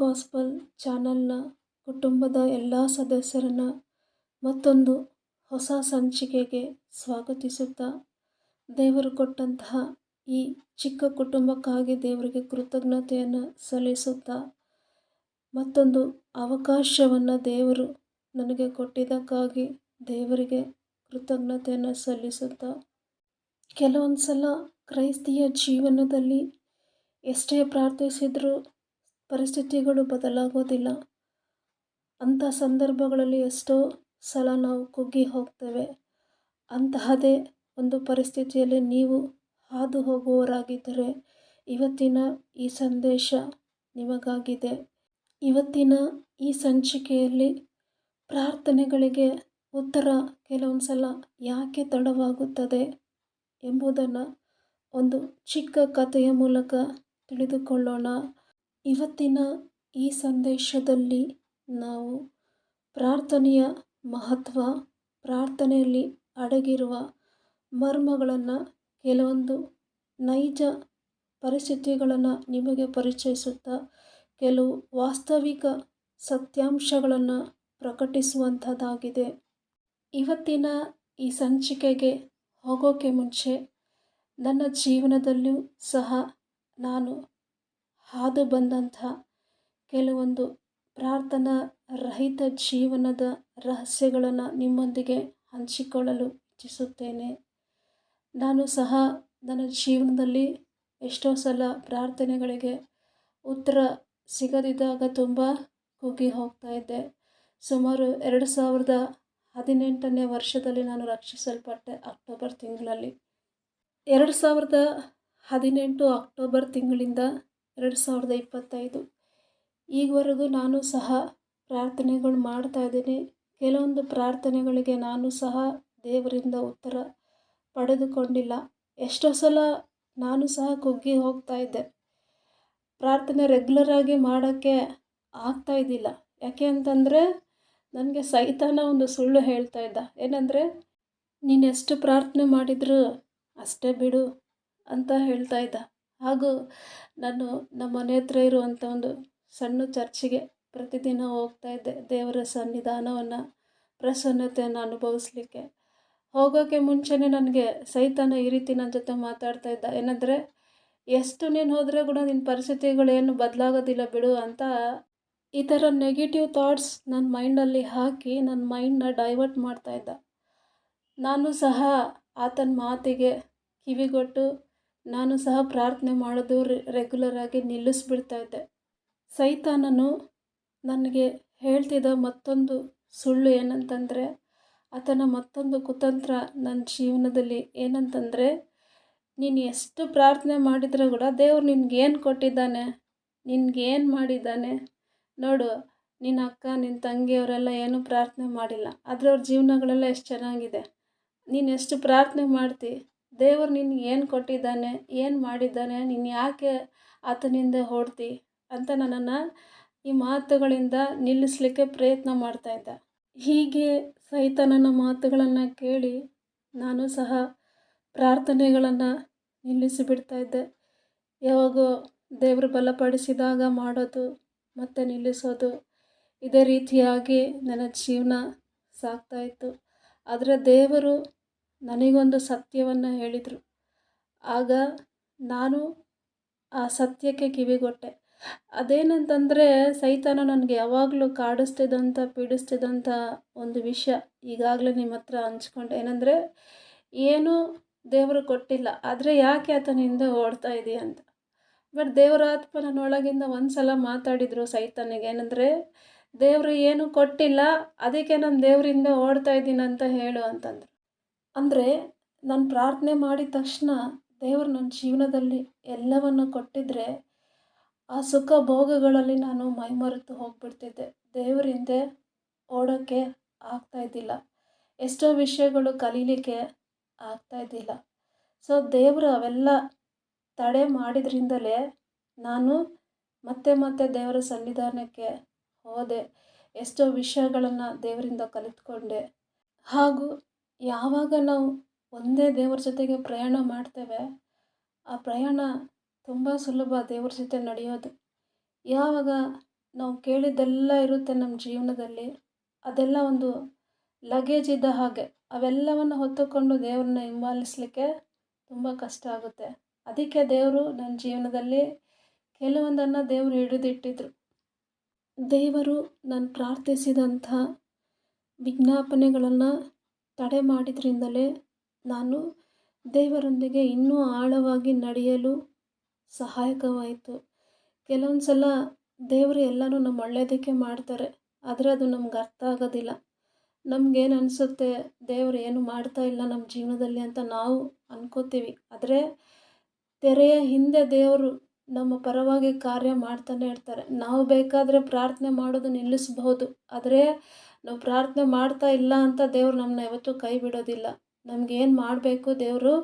Gospel ಚಾನಲ್ನ ಕುಟುಂಬದ ಎಲ್ಲ ಸದಸ್ಯರನ್ನು ಮತ್ತೊಂದು ಹೊಸ ಸಂಚಿಕೆಗೆ ಸ್ವಾಗತಿಸುತ್ತಾ ದೇವರು ಕೊಟ್ಟಂತಹ ಈ ಚಿಕ್ಕ ಕುಟುಂಬಕ್ಕಾಗಿ ದೇವರಿಗೆ ಕೃತಜ್ಞತೆಯನ್ನು ಸಲ್ಲಿಸುತ್ತಾ ಮತ್ತೊಂದು ಅವಕಾಶವನ್ನು ದೇವರು ನನಗೆ ಕೊಟ್ಟಿದ್ದಕ್ಕಾಗಿ ದೇವರಿಗೆ ಕೃತಜ್ಞತೆಯನ್ನು ಸಲ್ಲಿಸುತ್ತಾ. ಕೆಲವೊಂದು ಸಲ ಕ್ರೈಸ್ತಿಯ ಜೀವನದಲ್ಲಿ ಎಷ್ಟೇ ಪ್ರಾರ್ಥಿಸಿದರೂ ಪರಿಸ್ಥಿತಿಗಳು ಬದಲಾಗೋದಿಲ್ಲ. ಅಂಥ ಸಂದರ್ಭಗಳಲ್ಲಿ ಎಷ್ಟೋ ಸಲ ನಾವು ಕುಗ್ಗಿ ಹೋಗ್ತೇವೆ. ಅಂತಹದೇ ಒಂದು ಪರಿಸ್ಥಿತಿಯಲ್ಲಿ ನೀವು ಹಾದು ಹೋಗುವವರಾಗಿದ್ದರೆ ಇವತ್ತಿನ ಈ ಸಂದೇಶ ನಿಮಗಾಗಿದೆ. ಇವತ್ತಿನ ಈ ಸಂಚಿಕೆಯಲ್ಲಿ ಪ್ರಾರ್ಥನೆಗಳಿಗೆ ಉತ್ತರ ಕೆಲವೊಂದು ಸಲ ಯಾಕೆ ತಡವಾಗುತ್ತದೆ ಎಂಬುದನ್ನು ಒಂದು ಚಿಕ್ಕ ಕಥೆಯ ಮೂಲಕ ತಿಳಿದುಕೊಳ್ಳೋಣ. ಇವತ್ತಿನ ಈ ಸಂದೇಶದಲ್ಲಿ ನಾವು ಪ್ರಾರ್ಥನೆಯ ಮಹತ್ವ, ಪ್ರಾರ್ಥನೆಯಲ್ಲಿ ಅಡಗಿರುವ ಮರ್ಮಗಳನ್ನು ಕೆಲವೊಂದು ನೈಜ ಪರಿಸ್ಥಿತಿಗಳನ್ನು ನಿಮಗೆ ಪರಿಚಯಿಸುತ್ತಾ, ಕೆಲವು ವಾಸ್ತವಿಕ ಸತ್ಯಾಂಶಗಳನ್ನು ಪ್ರಕಟಿಸುವಂಥದ್ದಾಗಿದೆ. ಇವತ್ತಿನ ಈ ಸಂಚಿಕೆಗೆ ಹೋಗೋಕೆ ಮುಂಚೆ ನನ್ನ ಜೀವನದಲ್ಲೂ ಸಹ ನಾನು ಹಾದು ಬಂದಂಥ ಕೆಲವೊಂದು ಪ್ರಾರ್ಥನಾ ರಹಿತ ಜೀವನದ ರಹಸ್ಯಗಳನ್ನು ನಿಮ್ಮೊಂದಿಗೆ ಹಂಚಿಕೊಳ್ಳಲು ಇಚ್ಛಿಸುತ್ತೇನೆ. ನಾನು ಸಹ ನನ್ನ ಜೀವನದಲ್ಲಿ ಎಷ್ಟೋ ಸಲ ಪ್ರಾರ್ಥನೆಗಳಿಗೆ ಉತ್ತರ ಸಿಗದಿದ್ದಾಗ ತುಂಬ ಕುಗ್ಗಿ ಹೋಗ್ತಾ ಇದ್ದೆ. ಸುಮಾರು ಎರಡು ಸಾವಿರದ ಹದಿನೆಂಟನೇ ವರ್ಷದಲ್ಲಿ ನಾನು ರಕ್ಷಿಸಲ್ಪಟ್ಟೆ ಅಕ್ಟೋಬರ್ ತಿಂಗಳಲ್ಲಿ. ಎರಡು ಸಾವಿರದ ಹದಿನೆಂಟು ಅಕ್ಟೋಬರ್ ತಿಂಗಳಿಂದ ಎರಡು ಸಾವಿರದ ಇಪ್ಪತ್ತೈದು. ಈಗವರೆಗೂ ನಾನು ಸಹ ಪ್ರಾರ್ಥನೆಗಳು ಮಾಡ್ತಾ ಇದ್ದೀನಿ. ಕೆಲವೊಂದು ಪ್ರಾರ್ಥನೆಗಳಿಗೆ ನಾನು ಸಹ ದೇವರಿಂದ ಉತ್ತರ ಪಡೆದುಕೊಂಡಿಲ್ಲ. ಎಷ್ಟೋ ಸಲ ನಾನು ಸಹ ಕುಗ್ಗಿ ಹೋಗ್ತಾ ಇದ್ದೆ. ಪ್ರಾರ್ಥನೆ ರೆಗ್ಯುಲರಾಗಿ ಮಾಡೋಕ್ಕೆ ಆಗ್ತಾ ಇದ್ದಿಲ್ಲ. ಯಾಕೆ ಅಂತಂದರೆ ನನಗೆ ಸೈತಾನ ಒಂದು ಸುಳ್ಳು ಹೇಳ್ತಾ ಇದ್ದ. ಏನಂದರೆ, ನೀನು ಎಷ್ಟು ಪ್ರಾರ್ಥನೆ ಮಾಡಿದರೂ ಅಷ್ಟೇ ಬಿಡು ಅಂತ ಹೇಳ್ತಾ ಇದ್ದ. ಹಾಗೂ ನಾನು ನಮ್ಮ ಮನೆ ಹತ್ರ ಇರುವಂಥ ಒಂದು ಸಣ್ಣ ಚರ್ಚಿಗೆ ಪ್ರತಿದಿನ ಹೋಗ್ತಾ ಇದ್ದೆ. ದೇವರ ಸನ್ನಿಧಾನವನ್ನು, ಪ್ರಸನ್ನತೆಯನ್ನು ಅನುಭವಿಸ್ಲಿಕ್ಕೆ. ಹೋಗೋಕ್ಕೆ ಮುಂಚೆನೇ ನನಗೆ ಸೈತಾನ ಈ ರೀತಿ ನನ್ನ ಜೊತೆ ಮಾತಾಡ್ತಾ ಇದ್ದ. ಏನಂದರೆ, ಎಷ್ಟು ನೀನು ಹೋದರೆ ಕೂಡ ನಿನ್ನ ಪರಿಸ್ಥಿತಿಗಳೇನು ಬದಲಾಗೋದಿಲ್ಲ ಬಿಡು ಅಂತ ಈ ಥರ ನೆಗೆಟಿವ್ ಥಾಟ್ಸ್ ನನ್ನ ಮೈಂಡಲ್ಲಿ ಹಾಕಿ ನನ್ನ ಮೈಂಡನ್ನ ಡೈವರ್ಟ್ ಮಾಡ್ತಾ ಇದ್ದ. ನಾನು ಸಹ ಆತನ ಮಾತಿಗೆ ಕಿವಿಗೊಟ್ಟು ನಾನು ಸಹ ಪ್ರಾರ್ಥನೆ ಮಾಡೋದು ರೆಗ್ಯುಲರಾಗಿ ನಿಲ್ಲಿಸ್ಬಿಡ್ತಾ ಇದ್ದೆ. ಸೈತಾನನು ನನಗೆ ಹೇಳ್ತಿದ್ದ ಮತ್ತೊಂದು ಸುಳ್ಳು ಏನಂತಂದರೆ, ಆತನ ಮತ್ತೊಂದು ಕುತಂತ್ರ ನನ್ನ ಜೀವನದಲ್ಲಿ ಏನಂತಂದರೆ, ನೀನು ಎಷ್ಟು ಪ್ರಾರ್ಥನೆ ಮಾಡಿದರೂ ಕೂಡ ದೇವ್ರು ನಿನಗೇನು ಕೊಟ್ಟಿದ್ದಾನೆ, ನಿನಗೇನು ಮಾಡಿದ್ದಾನೆ, ನೋಡು ನಿನ್ನ ಅಕ್ಕ ನಿನ್ನ ತಂಗಿಯವರೆಲ್ಲ ಏನೂ ಪ್ರಾರ್ಥನೆ ಮಾಡಿಲ್ಲ, ಆದರೆ ಅವ್ರ ಜೀವನಗಳೆಲ್ಲ ಎಷ್ಟು ಚೆನ್ನಾಗಿದೆ. ನೀನು ಎಷ್ಟು ಪ್ರಾರ್ಥನೆ ಮಾಡ್ತಿ ದೇವರು ನಿನ್ಗೆ ಏನು ಕೊಟ್ಟಿದ್ದಾನೆ, ಏನು ಮಾಡಿದ್ದಾನೆ, ನೀನು ಯಾಕೆ ಆತನಿಂದ ಹೊಡ್ತಿ ಅಂತ ನನ್ನನ್ನು ಈ ಮಾತುಗಳಿಂದ ನಿಲ್ಲಿಸಲಿಕ್ಕೆ ಪ್ರಯತ್ನ ಮಾಡ್ತಾಯಿದ್ದ ಹೀಗೆ ಸೈತಾನನ ಮಾತುಗಳನ್ನು ಕೇಳಿ ನಾನು ಸಹ ಪ್ರಾರ್ಥನೆಗಳನ್ನು ನಿಲ್ಲಿಸಿಬಿಡ್ತಾ ಇದ್ದೆ. ಯಾವಾಗೋ ದೇವರು ಬಲಪಡಿಸಿದಾಗ ಮಾಡೋದು ಮತ್ತೆ ನಿಲ್ಲಿಸೋದು ಇದೇ ರೀತಿಯಾಗಿ ನನ್ನ ಜೀವನ ಸಾಗ್ತಾಯಿತ್ತು ಆದರೆ ದೇವರು ನನಗೊಂದು ಸತ್ಯವನ್ನು ಹೇಳಿದರು. ಆಗ ನಾನು ಆ ಸತ್ಯಕ್ಕೆ ಕಿವಿಗೊಟ್ಟೆ. ಅದೇನಂತಂದರೆ, ಸೈತಾನ ನನಗೆ ಯಾವಾಗಲೂ ಕಾಡಿಸ್ತಿದ್ದಂಥ ಪೀಡಿಸ್ತಿದ್ದಂಥ ಒಂದು ವಿಷಯ ಈಗಾಗಲೇ ನಿಮ್ಮ ಹತ್ರ ಹಂಚ್ಕೊಂಡೆ. ಏನಂದರೆ, ಏನೂ ದೇವರು ಕೊಟ್ಟಿಲ್ಲ. ಆದರೆ ಯಾಕೆ ಆತನಿಂದ ಓಡ್ತಾ ಇದೆಯಾ ಅಂತ. ಬಟ್ ದೇವರ ಆತ್ಮ ನನ್ನೊಳಗಿಂದ ಒಂದು ಸಲ ಮಾತಾಡಿದರು ಸೈತಾನಿಗೆ. ಏನಂದರೆ, ದೇವರು ಏನು ಕೊಟ್ಟಿಲ್ಲ, ಅದಕ್ಕೆ ನಾನು ದೇವರಿಂದ ಓಡ್ತಾ ಇದ್ದೀನಂತ ಹೇಳು ಅಂತಂದರು. ಅಂದರೆ ನಾನು ಪ್ರಾರ್ಥನೆ ಮಾಡಿದ ತಕ್ಷಣ ದೇವರು ನನ್ನ ಜೀವನದಲ್ಲಿ ಎಲ್ಲವನ್ನು ಕೊಟ್ಟಿದ್ದರೆ ಆ ಸುಖ ಭೋಗಗಳಲ್ಲಿ ನಾನು ಮೈಮರೆತು ಹೋಗ್ಬಿಡ್ತಿದ್ದೆ. ದೇವ್ರ ಹಿಂದೆ ಓಡೋಕ್ಕೆ ಆಗ್ತಾಯಿದ್ದಿಲ್ಲ ಎಷ್ಟೋ ವಿಷಯಗಳು ಕಲೀಲಿಕ್ಕೆ ಆಗ್ತಾಯಿದ್ದಿಲ್ಲ ಸೊ ದೇವರು ಅವೆಲ್ಲ ತಡೆ ಮಾಡಿದ್ರಿಂದಲೇ ನಾನು ಮತ್ತೆ ಮತ್ತೆ ದೇವರ ಸನ್ನಿಧಾನಕ್ಕೆ ಹೋದೆ. ಎಷ್ಟೋ ವಿಷಯಗಳನ್ನು ದೇವರಿಂದ ಕಲಿತ್ಕೊಂಡೆ. ಹಾಗೂ ಯಾವಾಗ ನಾವು ಒಂದೇ ದೇವರ ಜೊತೆಗೆ ಪ್ರಯಾಣ ಮಾಡ್ತೇವೆ, ಆ ಪ್ರಯಾಣ ತುಂಬ ಸುಲಭ ದೇವ್ರ ಜೊತೆ ನಡೆಯೋದು. ಯಾವಾಗ ನಾವು ಕೇಳಿದ್ದೆಲ್ಲ ಇರುತ್ತೆ ನಮ್ಮ ಜೀವನದಲ್ಲಿ, ಅದೆಲ್ಲ ಒಂದು ಲಗೇಜ್ ಇದ್ದ ಹಾಗೆ, ಅವೆಲ್ಲವನ್ನು ಹೊತ್ತುಕೊಂಡು ದೇವ್ರನ್ನ ಹಿಂಬಾಲಿಸಲಿಕ್ಕೆ ತುಂಬ ಕಷ್ಟ ಆಗುತ್ತೆ. ಅದಕ್ಕೆ ದೇವರು ನನ್ನ ಜೀವನದಲ್ಲಿ ಕೆಲವೊಂದನ್ನು ದೇವರು ಹಿಡಿದಿಟ್ಟಿದ್ರು. ದೇವರು ನಾನು ಪ್ರಾರ್ಥಿಸಿದಂಥ ವಿಜ್ಞಾಪನೆಗಳನ್ನು ತಡೆ ಮಾಡಿದ್ರಿಂದಲೇ ನಾನು ದೇವರೊಂದಿಗೆ ಇನ್ನೂ ಆಳವಾಗಿ ನಡೆಯಲು ಸಹಾಯಕವಾಯಿತು. ಕೆಲವೊಂದು ಸಲ ದೇವರು ಎಲ್ಲನೂ ನಮ್ಮ ಒಳ್ಳೆಯದಕ್ಕೆ ಮಾಡ್ತಾರೆ, ಆದರೆ ಅದು ನಮ್ಗೆ ಅರ್ಥ ಆಗೋದಿಲ್ಲ. ನಮಗೇನು ಅನಿಸುತ್ತೆ, ದೇವರು ಏನು ಮಾಡ್ತಾ ಇಲ್ಲ ನಮ್ಮ ಜೀವನದಲ್ಲಿ ಅಂತ ನಾವು ಅನ್ಕೋತೀವಿ. ಆದರೆ ತೆರೆಯ ಹಿಂದೆ ದೇವರು ನಮ್ಮ ಪರವಾಗಿ ಕಾರ್ಯ ಮಾಡ್ತಾನೆ ಇರ್ತಾರೆ. ನಾವು ಬೇಕಾದರೆ ಪ್ರಾರ್ಥನೆ ಮಾಡೋದು ನಿಲ್ಲಿಸಬಹುದು, ಆದರೆ ನಾವು ಪ್ರಾರ್ಥನೆ ಮಾಡ್ತಾ ಇಲ್ಲ ಅಂತ ದೇವ್ರು ನಮ್ಮನ್ನ ಯಾವತ್ತೂ ಕೈ ಬಿಡೋದಿಲ್ಲ. ನಮಗೇನು ಮಾಡಬೇಕು ದೇವರು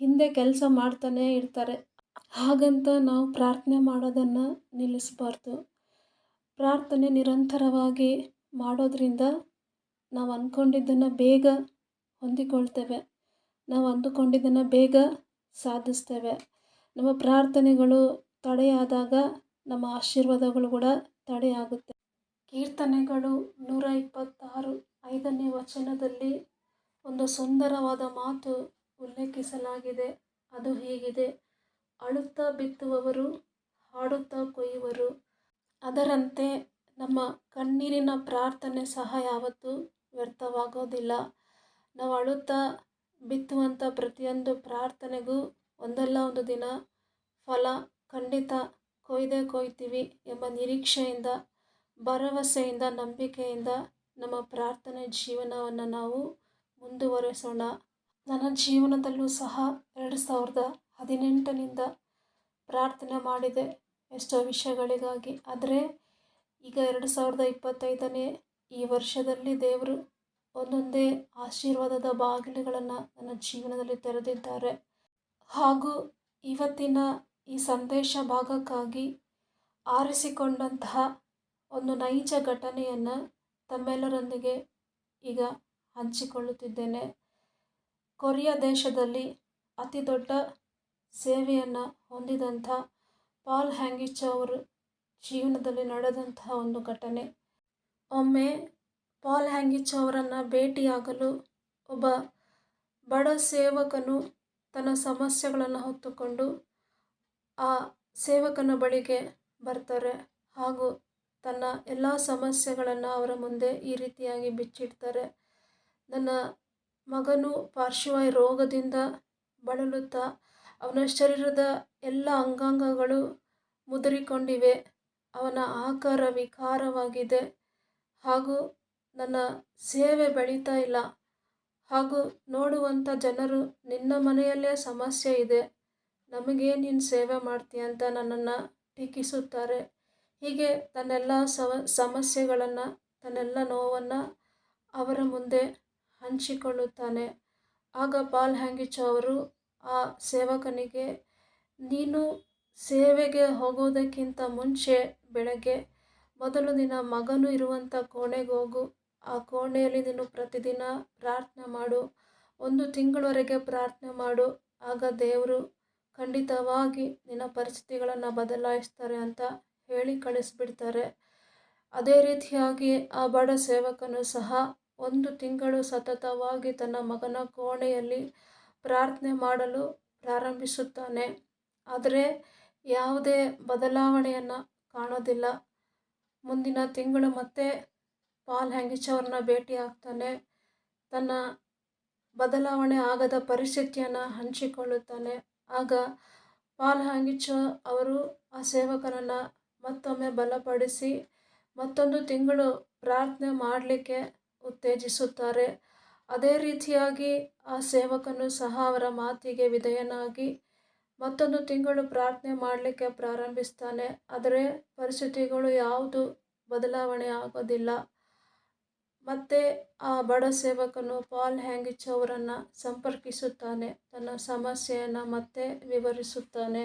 ಹಿಂದೆ ಕೆಲಸ ಮಾಡ್ತಾನೇ ಇರ್ತಾರೆ. ಹಾಗಂತ ನಾವು ಪ್ರಾರ್ಥನೆ ಮಾಡೋದನ್ನು ನಿಲ್ಲಿಸಬಾರ್ದು. ಪ್ರಾರ್ಥನೆ ನಿರಂತರವಾಗಿ ಮಾಡೋದ್ರಿಂದ ನಾವು ಅಂದ್ಕೊಂಡಿದ್ದನ್ನು ಬೇಗ ಹೊಂದಿಕೊಳ್ತೇವೆ. ನಾವು ಅಂದುಕೊಂಡಿದ್ದನ್ನು ಬೇಗ ಸಾಧಿಸ್ತೇವೆ. ನಮ್ಮ ಪ್ರಾರ್ಥನೆಗಳು ತಡೆಯಾದಾಗ ನಮ್ಮ ಆಶೀರ್ವಾದಗಳು ಕೂಡ ತಡೆಯಾಗುತ್ತೆ. ಕೀರ್ತನೆಗಳು ನೂರ ಇಪ್ಪತ್ತಾರು ಐದನೇ ವಚನದಲ್ಲಿ ಒಂದು ಸುಂದರವಾದ ಮಾತು ಉಲ್ಲೇಖಿಸಲಾಗಿದೆ. ಅದು ಹೀಗಿದೆ, ಅಳುತ್ತಾ ಬಿತ್ತುವವರು ಹಾಡುತ್ತಾ ಕೊಯ್ಯುವರು. ಅದರಂತೆ ನಮ್ಮ ಕಣ್ಣೀರಿನ ಪ್ರಾರ್ಥನೆ ಸಹ ಯಾವತ್ತೂ ವ್ಯರ್ಥವಾಗೋದಿಲ್ಲ. ನಾವು ಅಳುತ್ತಾ ಬಿತ್ತುವಂಥ ಪ್ರತಿಯೊಂದು ಪ್ರಾರ್ಥನೆಗೂ ಒಂದಲ್ಲ ಒಂದು ದಿನ ಫಲ ಖಂಡಿತ ಕೊಯ್ದೇ ಕೊಯ್ತೀವಿ ಎಂಬ ನಿರೀಕ್ಷೆಯಿಂದ ಭರವಸೆಯಿಂದ, ನಂಬಿಕೆಯಿಂದ ನಮ್ಮ ಪ್ರಾರ್ಥನೆ ಜೀವನವನ್ನು ನಾವು ಮುಂದುವರೆಸೋಣ. ನನ್ನ ಜೀವನದಲ್ಲೂ ಸಹ ಎರಡು ಸಾವಿರದ ಹದಿನೆಂಟನಿಂದ ಪ್ರಾರ್ಥನೆ ಮಾಡಿದೆ ಎಷ್ಟೋ ವಿಷಯಗಳಿಗಾಗಿ. ಆದರೆ ಈಗ ಎರಡು ಸಾವಿರದ ಇಪ್ಪತ್ತೈದನೇ ಈ ವರ್ಷದಲ್ಲಿ ದೇವರು ಒಂದೊಂದೇ ಆಶೀರ್ವಾದದ ಬಾಗಿಲುಗಳನ್ನು ನನ್ನ ಜೀವನದಲ್ಲಿ ತೆರೆದಿದ್ದಾರೆ. ಹಾಗೂ ಇವತ್ತಿನ ಈ ಸಂದೇಶ ಭಾಗಕ್ಕಾಗಿ ಆರಿಸಿಕೊಂಡಂತಹ ಒಂದು ನೈಜ ಘಟನೆಯನ್ನು ತಮ್ಮೆಲ್ಲರೊಂದಿಗೆ ಈಗ ಹಂಚಿಕೊಳ್ಳುತ್ತಿದ್ದೇನೆ. ಕೊರಿಯಾ ದೇಶದಲ್ಲಿ ಅತಿ ದೊಡ್ಡ ಸೇವೆಯನ್ನು ಹೊಂದಿದಂಥ ಪಾಲ್ ಹ್ಯಾಂಗಿಚ್ ಅವರು ಜೀವನದಲ್ಲಿ ನಡೆದಂತಹ ಒಂದು ಘಟನೆ. ಒಮ್ಮೆ ಪಾಲ್ ಹ್ಯಾಂಗಿಚ್ ಅವರನ್ನು ಭೇಟಿಯಾಗಲು ಒಬ್ಬ ಬಡ ಸೇವಕನು ತನ್ನ ಸಮಸ್ಯೆಗಳನ್ನು ಹೊತ್ತುಕೊಂಡು ಆ ಸೇವಕನ ಬಳಿಗೆ ಬರ್ತಾರೆ ಹಾಗೂ ತನ್ನ ಎಲ್ಲ ಸಮಸ್ಯೆಗಳನ್ನು ಅವರ ಮುಂದೆ ಈ ರೀತಿಯಾಗಿ ಬಿಚ್ಚಿಡ್ತಾರೆ. ನನ್ನ ಮಗನು ಪಾರ್ಶ್ವವಾಯು ರೋಗದಿಂದ ಬಳಲುತ್ತಾ ಅವನ ಶರೀರದ ಎಲ್ಲ ಅಂಗಾಂಗಗಳು ಮುದುರಿಕೊಂಡಿವೆ. ಅವನ ಆಕಾರ ವಿಕಾರವಾಗಿದೆ ಹಾಗೂ ನನ್ನ ಸೇವೆ ಬೆಳೀತಾ ಇಲ್ಲ. ಹಾಗೂ ನೋಡುವಂಥ ಜನರು ನಿನ್ನ ಮನೆಯಲ್ಲೇ ಸಮಸ್ಯೆ ಇದೆ. ನಮಗೇ ನೀನು ಸೇವೆ ಮಾಡ್ತೀಯ ಅಂತ ನನ್ನನ್ನು ಟೀಕಿಸುತ್ತಾರೆ. ಹೀಗೆ ತನ್ನೆಲ್ಲ ಸವ, ಸಮಸ್ಯೆಗಳನ್ನು, ತನ್ನೆಲ್ಲ ನೋವನ್ನು ಅವರ ಮುಂದೆ ಹಂಚಿಕೊಳ್ಳುತ್ತಾನೆ. ಆಗ ಪಾಲ್ ಹ್ಯಾಂಗಿಚ್ ಅವರು ಆ ಸೇವಕನಿಗೆ, ನೀನು ಸೇವೆಗೆ ಹೋಗೋದಕ್ಕಿಂತ ಮುಂಚೆ ಬೆಳಗ್ಗೆ ಮೊದಲು ನಿನ್ನ ಮಗನು ಇರುವಂಥ ಕೋಣೆಗೆ ಹೋಗು. ಆ ಕೋಣೆಯಲ್ಲಿ ನೀನು ಪ್ರತಿದಿನ ಪ್ರಾರ್ಥನೆ ಮಾಡು. ಒಂದು ತಿಂಗಳವರೆಗೆ ಪ್ರಾರ್ಥನೆ ಮಾಡು. ಆಗ ದೇವರು ಖಂಡಿತವಾಗಿ ನಿನ್ನ ಪರಿಸ್ಥಿತಿಗಳನ್ನು ಬದಲಾಯಿಸ್ತಾರೆ ಅಂತ ಹೇಳಿ ಕಳಿಸ್ಬಿಡ್ತಾರೆ. ಅದೇ ರೀತಿಯಾಗಿ ಆ ಬಡ ಸೇವಕನು ಸಹ ಒಂದು ತಿಂಗಳು ಸತತವಾಗಿ ತನ್ನ ಮಗನ ಕೋಣೆಯಲ್ಲಿ ಪ್ರಾರ್ಥನೆ ಮಾಡಲು ಪ್ರಾರಂಭಿಸುತ್ತಾನೆ. ಆದರೆ ಯಾವುದೇ ಬದಲಾವಣೆಯನ್ನು ಕಾಣೋದಿಲ್ಲ. ಮುಂದಿನ ತಿಂಗಳು ಮತ್ತೆ ಪಾಲ್ ಹ್ಯಾಂಗಿಚ್ ಅವ್ರನ್ನ ಭೇಟಿ ಆಗ್ತಾನೆ. ತನ್ನ ಬದಲಾವಣೆ ಆಗದ ಪರಿಸ್ಥಿತಿಯನ್ನು ಹಂಚಿಕೊಳ್ಳುತ್ತಾನೆ. ಆಗ ಪಾಲ್ ಹ್ಯಾಂಗಿಚ ಅವರು ಆ ಸೇವಕನನ್ನು ಮತ್ತೊಮ್ಮೆ ಬಲಪಡಿಸಿ ಮತ್ತೊಂದು ತಿಂಗಳು ಪ್ರಾರ್ಥನೆ ಮಾಡಲಿಕ್ಕೆ ಉತ್ತೇಜಿಸುತ್ತಾರೆ. ಅದೇ ರೀತಿಯಾಗಿ ಆ ಸೇವಕನು ಸಹ ಅವರ ಮಾತಿಗೆ ವಿಧೇಯನಾಗಿ ಮತ್ತೊಂದು ತಿಂಗಳು ಪ್ರಾರ್ಥನೆ ಮಾಡಲಿಕ್ಕೆ ಪ್ರಾರಂಭಿಸ್ತಾನೆ. ಆದರೆ ಪರಿಸ್ಥಿತಿಗಳು ಯಾವುದು ಬದಲಾವಣೆ ಆಗೋದಿಲ್ಲ. ಮತ್ತೆ ಆ ಬಡ ಸೇವಕನು ಪಾಲ್ ಹ್ಯಾಂಗಿಚ್ ಅವರನ್ನು ಸಂಪರ್ಕಿಸುತ್ತಾನೆ. ತನ್ನ ಸಮಸ್ಯೆಯನ್ನು ಮತ್ತೆ ವಿವರಿಸುತ್ತಾನೆ.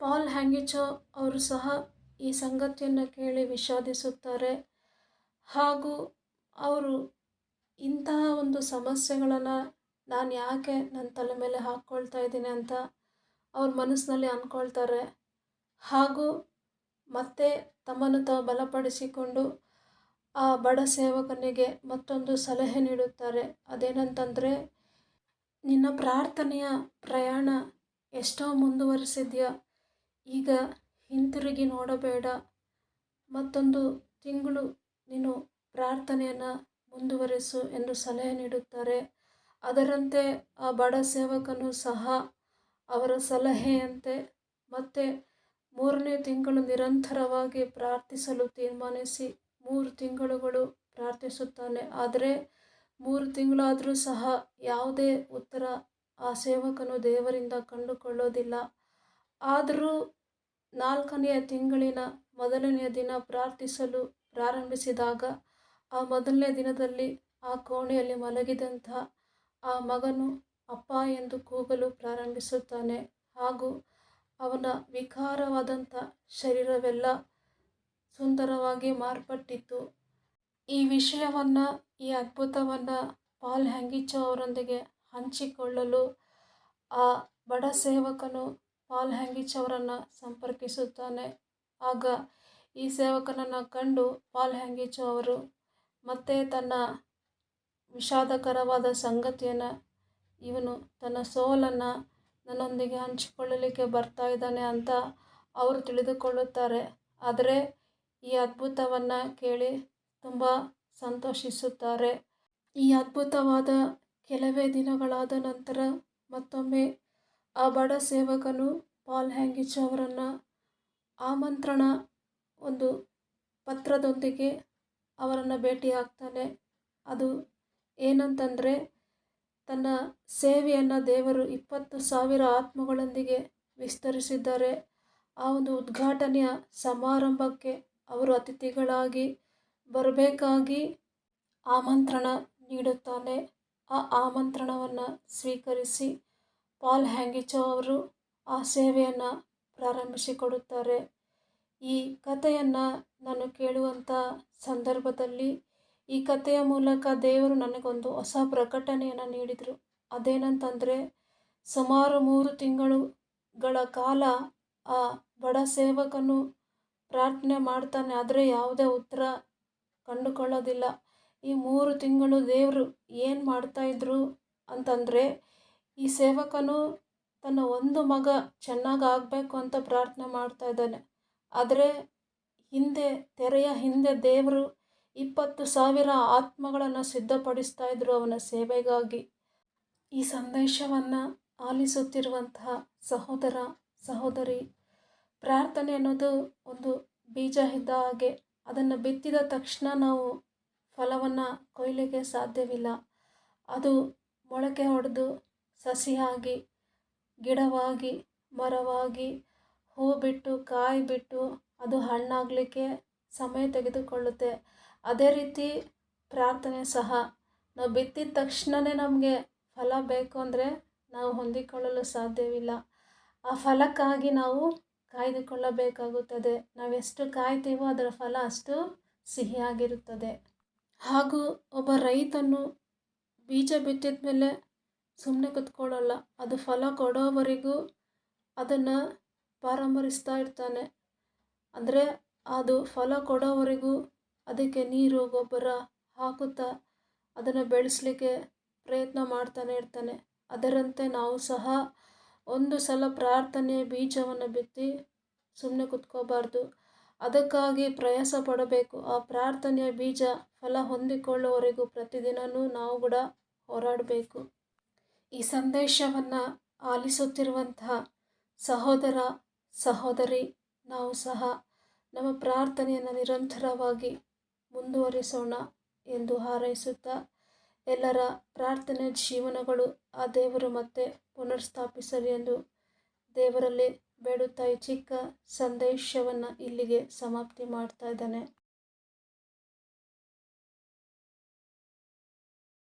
ಪಾಲ್ ಹ್ಯಾಂಗಿಚೋ ಅವರು ಸಹ ಈ ಸಂಗತಿಯನ್ನು ಕೇಳಿ ವಿಷಾದಿಸುತ್ತಾರೆ. ಹಾಗೂ ಅವರು ಇಂತಹ ಒಂದು ಸಮಸ್ಯೆಗಳನ್ನು ನಾನು ಯಾಕೆ ನನ್ನ ತಲೆ ಮೇಲೆ ಹಾಕ್ಕೊಳ್ತಾ ಇದ್ದೀನಿ ಅಂತ ಅವ್ರ ಮನಸ್ಸಿನಲ್ಲಿ ಅಂದ್ಕೊಳ್ತಾರೆ ಹಾಗೂ ಮತ್ತೆ ತಮ್ಮನ್ನು ತಾವು ಬಲಪಡಿಸಿಕೊಂಡು ಆ ಬಡ ಸೇವಕನಿಗೆ ಮತ್ತೊಂದು ಸಲಹೆ ನೀಡುತ್ತಾರೆ. ಅದೇನಂತಂದರೆ, ನಿನ್ನ ಪ್ರಾರ್ಥನೆಯ ಪ್ರಯಾಣ ಎಷ್ಟೋ ಮುಂದುವರಿಸಿದ್ಯಾ. ಈಗ ಹಿಂತಿರುಗಿ ನೋಡಬೇಡ. ಮತ್ತೊಂದು ತಿಂಗಳು ನೀನು ಪ್ರಾರ್ಥನೆಯನ್ನು ಮುಂದುವರಿಸು ಎಂದು ಸಲಹೆ ನೀಡುತ್ತಾರೆ. ಅದರಂತೆ ಆ ಬಡ ಸೇವಕನು ಸಹ ಅವರ ಸಲಹೆಯಂತೆ ಮತ್ತೆ ಮೂರನೇ ತಿಂಗಳು ನಿರಂತರವಾಗಿ ಪ್ರಾರ್ಥಿಸಲು ತೀರ್ಮಾನಿಸಿ ಮೂರು ತಿಂಗಳುಗಳು ಪ್ರಾರ್ಥಿಸುತ್ತಾನೆ. ಆದರೆ ಮೂರು ತಿಂಗಳಾದರೂ ಸಹ ಯಾವುದೇ ಉತ್ತರ ಆ ಸೇವಕನು ದೇವರಿಂದ ಕಂಡುಕೊಳ್ಳೋದಿಲ್ಲ. ಆದರೂ ನಾಲ್ಕನೆಯ ತಿಂಗಳಿನ ಮೊದಲನೆಯ ದಿನ ಪ್ರಾರ್ಥಿಸಲು ಪ್ರಾರಂಭಿಸಿದಾಗ, ಆ ಮೊದಲನೇ ದಿನದಲ್ಲಿ ಆ ಕೋಣೆಯಲ್ಲಿ ಮಲಗಿದಂತಹ ಆ ಮಗನು ಅಪ್ಪ ಎಂದು ಕೂಗಲು ಪ್ರಾರಂಭಿಸುತ್ತಾನೆ. ಹಾಗೂ ಅವನ ವಿಕಾರವಾದಂಥ ಶರೀರವೆಲ್ಲ ಸುಂದರವಾಗಿ ಮಾರ್ಪಟ್ಟಿತ್ತು. ಈ ವಿಷಯವನ್ನು, ಈ ಅದ್ಭುತವನ್ನು ಪಾಲ್ ಹ್ಯಾಂಗಿಚೋ ಅವರೊಂದಿಗೆ ಹಂಚಿಕೊಳ್ಳಲು ಆ ಬಡ ಸೇವಕನು ಪಾಲ್ ಹ್ಯಾಂಗಿಚ್ ಅವರನ್ನು ಸಂಪರ್ಕಿಸುತ್ತಾನೆ. ಆಗ ಈ ಸೇವಕನನ್ನು ಕಂಡು ಪಾಲ್ ಹ್ಯಾಂಗಿಚ್ ಅವರು ಮತ್ತೆ ತನ್ನ ವಿಷಾದಕರವಾದ ಸಂಗತಿಯನ್ನು, ಇವನು ತನ್ನ ಸೋಲನ್ನು ನನ್ನೊಂದಿಗೆ ಹಂಚಿಕೊಳ್ಳಲಿಕ್ಕೆ ಬರ್ತಾ ಇದ್ದಾನೆ ಅಂತ ಅವರು ತಿಳಿದುಕೊಳ್ಳುತ್ತಾರೆ. ಆದರೆ ಈ ಅದ್ಭುತವನ್ನು ಕೇಳಿ ತುಂಬ ಸಂತೋಷಿಸುತ್ತಾರೆ. ಈ ಅದ್ಭುತವಾದ ಕೆಲವೇ ದಿನಗಳಾದ ನಂತರ ಮತ್ತೊಮ್ಮೆ ಆ ಬಡ ಸೇವಕನು ಪಾಲ್ ಹ್ಯಾಂಗಿಚ್ ಅವರನ್ನು ಆಮಂತ್ರಣ ಒಂದು ಪತ್ರದೊಂದಿಗೆ ಅವರನ್ನು ಭೇಟಿಯಾಗ್ತಾನೆ ಅದು ಏನಂತಂದರೆ, ತನ್ನ ಸೇವೆಯನ್ನು ದೇವರು ಇಪ್ಪತ್ತು ಸಾವಿರ ಆತ್ಮಗಳೊಂದಿಗೆ ವಿಸ್ತರಿಸಿದ್ದಾರೆ. ಆ ಒಂದು ಉದ್ಘಾಟನೆಯ ಸಮಾರಂಭಕ್ಕೆ ಅವರು ಅತಿಥಿಗಳಾಗಿ ಬರಬೇಕಾಗಿ ಆಮಂತ್ರಣ ನೀಡುತ್ತಾನೆ. ಆ ಆಮಂತ್ರಣವನ್ನು ಸ್ವೀಕರಿಸಿ ಪಾಲ್ ಹ್ಯಾಂಗಿಚೋ ಅವರು ಆ ಸೇವೆಯನ್ನು ಪ್ರಾರಂಭಿಸಿಕೊಡುತ್ತಾರೆ. ಈ ಕಥೆಯನ್ನು ನಾನು ಕೇಳುವಂಥ ಸಂದರ್ಭದಲ್ಲಿ ಈ ಕಥೆಯ ಮೂಲಕ ದೇವರು ನನಗೊಂದು ಹೊಸ ಪ್ರಕಟಣೆಯನ್ನು ನೀಡಿದರು. ಅದೇನಂತಂದರೆ, ಸುಮಾರು ಮೂರು ತಿಂಗಳುಗಳ ಕಾಲ ಆ ಬಡ ಸೇವಕನು ಪ್ರಾರ್ಥನೆ ಮಾಡ್ತಾನೆ, ಆದರೆ ಯಾವುದೇ ಉತ್ತರ ಕಂಡುಕೊಳ್ಳೋದಿಲ್ಲ. ಈ ಮೂರು ತಿಂಗಳು ದೇವರು ಏನು ಮಾಡ್ತಾಯಿದ್ರು ಅಂತಂದರೆ ಈ ಸೇವಕನು ತನ್ನ ಒಂದು ಮಗ ಚೆನ್ನಾಗಿ ಆಗಬೇಕು ಅಂತ ಪ್ರಾರ್ಥನೆ ಮಾಡ್ತಾ ಇದ್ದಾನೆ. ಆದರೆ ಹಿಂದೆ, ತೆರೆಯ ಹಿಂದೆ ದೇವರು ಇಪ್ಪತ್ತು ಸಾವಿರ ಆತ್ಮಗಳನ್ನು ಸಿದ್ಧಪಡಿಸ್ತಾ ಇದ್ರು ಅವನ ಸೇವೆಗಾಗಿ. ಈ ಸಂದೇಶವನ್ನು ಆಲಿಸುತ್ತಿರುವಂತಹ ಸಹೋದರ, ಸಹೋದರಿ, ಪ್ರಾರ್ಥನೆ ಅನ್ನೋದು ಒಂದು ಬೀಜ ಇದ್ದ ಹಾಗೆ ಅದನ್ನು ಬಿತ್ತಿದ ತಕ್ಷಣ ನಾವು ಫಲವನ್ನು ಕೊಯ್ಲಿಗೆ ಸಾಧ್ಯವಿಲ್ಲ. ಅದು ಮೊಳಕೆ ಹೊಡೆದು ಸಸಿಯಾಗಿ, ಗಿಡವಾಗಿ, ಮರವಾಗಿ ಹೂ ಬಿಟ್ಟು ಕಾಯಿ ಬಿಟ್ಟು ಅದು ಹಣ್ಣಾಗಲಿಕ್ಕೆ ಸಮಯ ತೆಗೆದುಕೊಳ್ಳುತ್ತೆ. ಅದೇ ರೀತಿ ಪ್ರಾರ್ಥನೆ ಸಹ. ನಾವು ಬಿತ್ತಿದ ತಕ್ಷಣವೇ ನಮಗೆ ಫಲ ಬೇಕು ಅಂದರೆ ನಾವು ಹೊಂದಿಕೊಳ್ಳಲು ಸಾಧ್ಯವಿಲ್ಲ. ಆ ಫಲಕ್ಕಾಗಿ ನಾವು ಕಾಯ್ದುಕೊಳ್ಳಬೇಕಾಗುತ್ತದೆ. ನಾವೆಷ್ಟು ಕಾಯ್ತೀವೋ ಅದರ ಫಲ ಅಷ್ಟು ಸಿಹಿಯಾಗಿರುತ್ತದೆ. ಹಾಗೂ ಒಬ್ಬ ರೈತನು ಬೀಜ ಬಿತ್ತಿದ ಮೇಲೆ ಸುಮ್ಮನೆ ಕೂತ್ಕೊಳ್ಳಲ್ಲ. ಅದು ಫಲ ಕೊಡೋವರೆಗೂ ಅದನ್ನು ಪಾರಂಭರಿಸ್ತಾ ಇರ್ತಾನೆ. ಅಂದರೆ ಅದು ಫಲ ಕೊಡೋವರೆಗೂ ಅದಕ್ಕೆ ನೀರು, ಗೊಬ್ಬರ ಹಾಕುತ್ತಾ ಅದನ್ನು ಬೆಳೆಸಲಿಕ್ಕೆ ಪ್ರಯತ್ನ ಮಾಡ್ತಾನೆ ಇರ್ತಾನೆ. ಅದರಂತೆ ನಾವು ಸಹ ಒಂದು ಸಲ ಪ್ರಾರ್ಥನೆ ಬೀಜವನ್ನು ಬಿತ್ತಿ ಸುಮ್ಮನೆ ಕುತ್ಕೋಬಾರ್ದು. ಅದಕ್ಕಾಗಿ ಪ್ರಯಾಸ ಪಡಬೇಕು. ಆ ಪ್ರಾರ್ಥನೆಯ ಬೀಜ ಫಲ ಹೊಂದಿಕೊಳ್ಳುವವರೆಗೂ ಪ್ರತಿದಿನವೂ ನಾವು ಕೂಡ ಹೋರಾಡಬೇಕು. ಈ ಸಂದೇಶವನ್ನು ಆಲಿಸುತ್ತಿರುವಂತಹ ಸಹೋದರ, ಸಹೋದರಿ, ನಾವು ಸಹ ನಮ್ಮ ಪ್ರಾರ್ಥನೆಯನ್ನು ನಿರಂತರವಾಗಿ ಮುಂದುವರಿಸೋಣ ಎಂದು ಹಾರೈಸುತ್ತಾ ಎಲ್ಲರ ಪ್ರಾರ್ಥನೆ ಜೀವನಗಳು ಆ ದೇವರು ಮತ್ತೆ ಪುನರ್ಸ್ಥಾಪಿಸಲಿ ಎಂದು ದೇವರಲ್ಲಿ ಬೇಡುತ್ತಾ ಈ ಚಿಕ್ಕ ಸಂದೇಶವನ್ನು ಇಲ್ಲಿಗೆ ಸಮಾಪ್ತಿ ಮಾಡ್ತಾ ಇದ್ದಾನೆ.